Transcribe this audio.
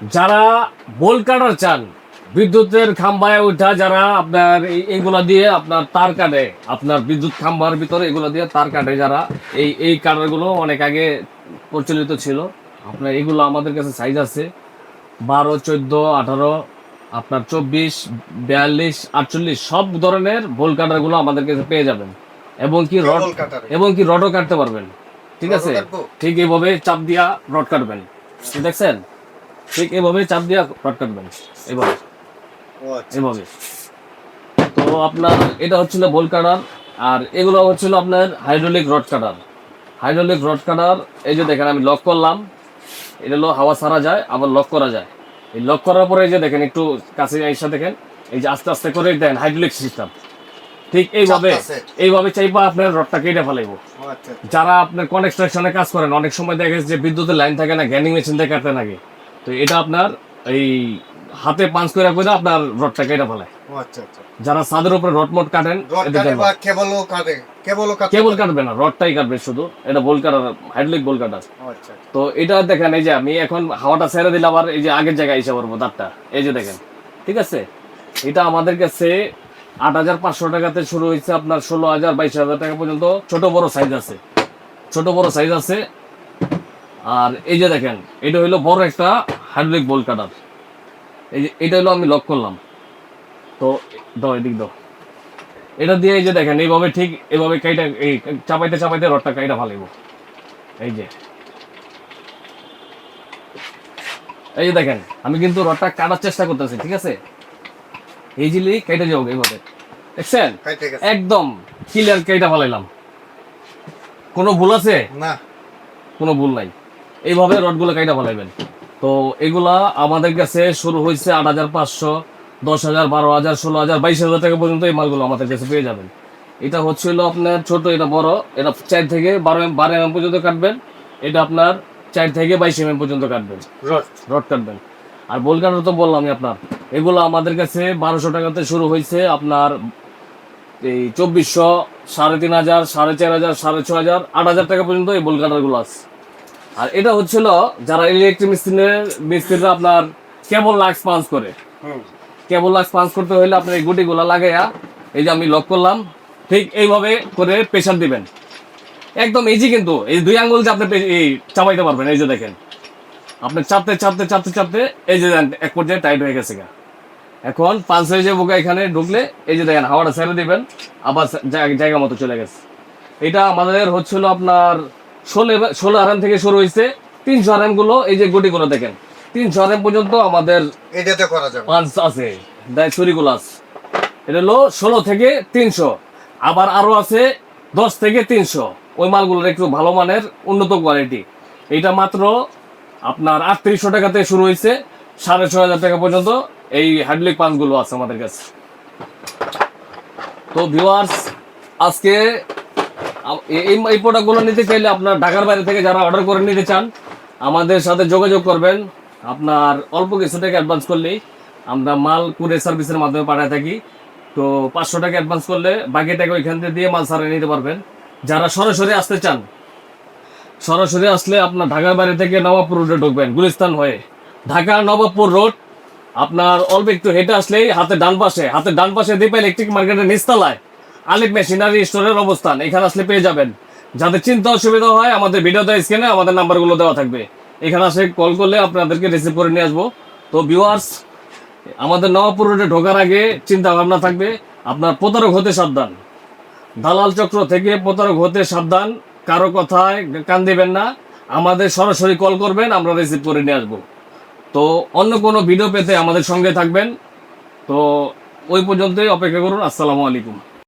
যারা বোল কাটার চান বিদ্যুতের খাম্বায় ওঠা যারা আপনার এই- এইগুলা দিয়ে আপনার তার কাটে আপনার বিদ্যুৎ খাম্বার ভিতরে এগুলো দিয়ে তার কাটে যারা। এই এই কাটারগুলো অনেক আগে প্রচলিত ছিল। আপনার এগুলো আমাদের কাছে সাইজ আছে বারো চোদ্দ আঠারো আপনার চব্বিশ বিয়াল্লিশ আটচল্লিশ সব ধরনের বোল কাটারগুলো আমাদের কাছে পেয়ে যাবেন। এবং কি রড এবং কি রডও কাটতে পারবেন। ঠিক আছে? ঠিক এইভাবে চাপ দিয়া রড কাটবেন। দেখছেন? ঠিক এইভাবে চাপ দিয়া রড কাটবেন এইভাবে ও আচ্ছা। এভাবে। তো আপনার এটা হচ্ছিল বোল কাটার আর এগুলো হচ্ছিল আপনার hydraulic rod cutter hydraulic rod cutter এই যে দেখেন আমি লক করলাম এটা হলো হাওয়া ছাড়া যায় আবার লক করা যায়। এই লক করার পরে এই যে দেখেন একটু কাছে এসে দেখেন এই যে আস্তে আস্তে করে দেন হাইড্রোলিক সিস্টেম ঠিক এইভাবে এইভাবে চাইবা আপনার রডটা কেটে ফেলাইবো। আচ্ছা। যারা আপনার কনস্ট্রাকশনে কাজ করেন অনেক সময় দেখা গেছে যে বিদ্যুতের লাইন থাকে না গ্যানিং মেশিন দিয়ে কাটতে লাগে। তো এটা আপনার এই হাতে পাঁচ করে করে আপনার রডটা কেটে আচ্ছা। যারা ছাদের উপরে রড মট কাটেন কেবল কাটবে না রডটাই কাটবে শুধু। এটা বোল কাটার হাইড্রোলিক বোল কাটার। আচ্ছা, আচ্ছা। তো এটা দেখেন এই যে আমি এখন হাওয়াটা ছেড়ে দিলে আবার এই যে আগের জায়গায় এসে পড়ব দাঁতটা এই যে দেখেন ঠিক আছে? এটা আমাদের কাছে আট হাজার পাঁচশো টাকাতে শুরু হয়েছে আপনার ষোলো হাজার বাইশ হাজার টাকা পর্যন্ত। ছোট বড় সাইজ আছে। ছোট বড় সাইজ আছে। আর এই যে দেখেন এটা হলো বড় একটা হাইড্রোলিক বোল কাটার। এই যে এটা হলো আমি লক করলাম। তো দাও এদিক দাও। এটা দিয়ে এই যে দেখেন এইভাবে ঠিক এইভাবে কাইটা এই চাপাইতে চাপাইতে রডটা কাইটা ফালাইব। এই যে। এই যে দেখেন আমি কিন্তু রডটা কাটার চেষ্টা করতেছি ঠিক আছে? এই জিলি কেটে যাব এইভাবে। দেখছেন? কাইটে। একদম ক্লিয়ার কেটে ফেলাইলাম। কোনো ভুল আছে? না, কোনো ভুল নাই। এইভাবে রডগুলো কাইটা ফেলাইবেন। তো এগুলা আমাদের কাছে শুরু হয়েছে আট হাজার পাঁচশো দশ হাজার বারো হাজার ষোলো হাজার বাইশ হাজার টাকা পর্যন্ত এই মালগুলো আমাদের কাছে পেয়ে যাবেন। এটা হচ্ছিল আপনার ছোট এটা বড় এটা চার থেকে বারো এম বারো এম পর্যন্ত কাটবেন। এটা আপনার চার থেকে বাইশ এম পর্যন্ত কাটবেন। রড। রড কাটবেন। আর বোল কাটার তো বললাম আমি আপনার এগুলো আমাদের কাছে বারোশো টাকাতে শুরু হয়েছে আপনার এই চব্বিশশো সাড়ে তিন হাজার সাড়ে চার হাজার সাড়ে ছ হাজার আট হাজার টাকা পর্যন্ত এই বোল কাটারগুলো আছে। আর এটা হচ্ছিল যারা ইলেকট্রিক মিস্ত্রির মিস্ত্রিরা আপনার কেবল লাক্স পাঞ্চ করে। হুম। কেবল লাক্স পাঞ্চ করতে হলে আপনার এই গুটিগুলো লাগাইয়া এই যে আমি লক করলাম ঠিক এইভাবে করে প্রেশার দিবেন। একদম ইজি কিন্তু এই দুই আঙ্গুল যে আপনি এই চাপাইতে পারবেন এই যে দেখেন। আপনি চাপতে চাপতে চাপতে চাপতে এই যে দেখেন, এক পর্যায়ে টাইট হয়ে গেছে গা। এখন পাঁচ সাইজে বোকা এখানে ঢুকলে এই যে দেখেন হাওয়াটা ছেড়ে দিবেন আবার জায়গা মতো চলে গেছে। এটা আমাদের হচ্ছিল আপনার ষোলো ষোলো আরাম থেকে শুরু হয়েছে। তিনশো আরামগুলো এই যে গুটিগুলো দেখেন। তিনশো আরাম পর্যন্ত আমাদের এটাতে করা যাবে। পাঁচ আছে ছুরিগুলো আছে এটা হলো ষোলো থেকে তিনশো। আবার আরও আছে দশ থেকে তিনশো। ওই মালগুলোর একটু ভালো মানের উন্নত কোয়ালিটি এইটা মাত্র আপনার আটত্রিশশো টাকাতে শুরু হয়েছে সাড়ে ছ হাজার টাকা পর্যন্ত এই হাইড্রোলিক পাম্পগুলো আছে আমাদের কাছে। তো ভিউয়ার্স আজকে এই এই প্রোডাক্টগুলো নিতে চাইলে আপনার ঢাকার বাইরে থেকে যারা অর্ডার করে নিতে চান, আমাদের সাথে যোগাযোগ করবেন। আপনার অল্প কিছু টাকা অ্যাডভান্স করলেই আমরা মাল কুরিয়ার সার্ভিসের মাধ্যমে পাঠায় থাকি। তো পাঁচশো টাকা অ্যাডভান্স করলে বাকি টাকা ওইখান থেকে দিয়ে মাল সারিয়ে নিতে পারবেন। যারা সরাসরি আসতে চান, সরাসরি আসলে আপনার ঢাকার বাইরে থেকে নবাবপুর রোডে ঢুকবেন, গুলিস্তান হয়ে। ঢাকা নবাবপুর রোড আপনার অল্প একটু হেঁটে আসলেই হাতে ডান পাশে হাতে ডান পাশে দীপা ইলেকট্রিক মার্কেটের নিচতলায় আলিফ মেশিনারি স্টোরের অবস্থান, এখানে আসলে পেয়ে যাবেন। যাদের চিন্তা অসুবিধা হয়, আমাদের ভিডিওতে স্ক্রিনে আমাদের নাম্বারগুলো দেওয়া থাকবে। এখানে আসে কল করলে আপনাদেরকে রিসিভ করে নিয়ে আসব। তো ভিউয়ার্স আমাদের নবাবপুর রোডে ঢোকার আগে চিন্তা ভাবনা থাকবে, আপনার প্রতারক হতে সাবধান। দালাল চক্র থেকে প্রতারক হতে সাবধান, কারও কথায় কান দিবেন না। আমাদের সরাসরি কল করবেন, আমরা রিসিভ করে নিয়ে আসব। তো অন্য কোনো ভিডিও পেতে আমাদের সঙ্গে থাকবেন। তো ওই পর্যন্তই অপেক্ষা করুন, আসসালামু আলাইকুম।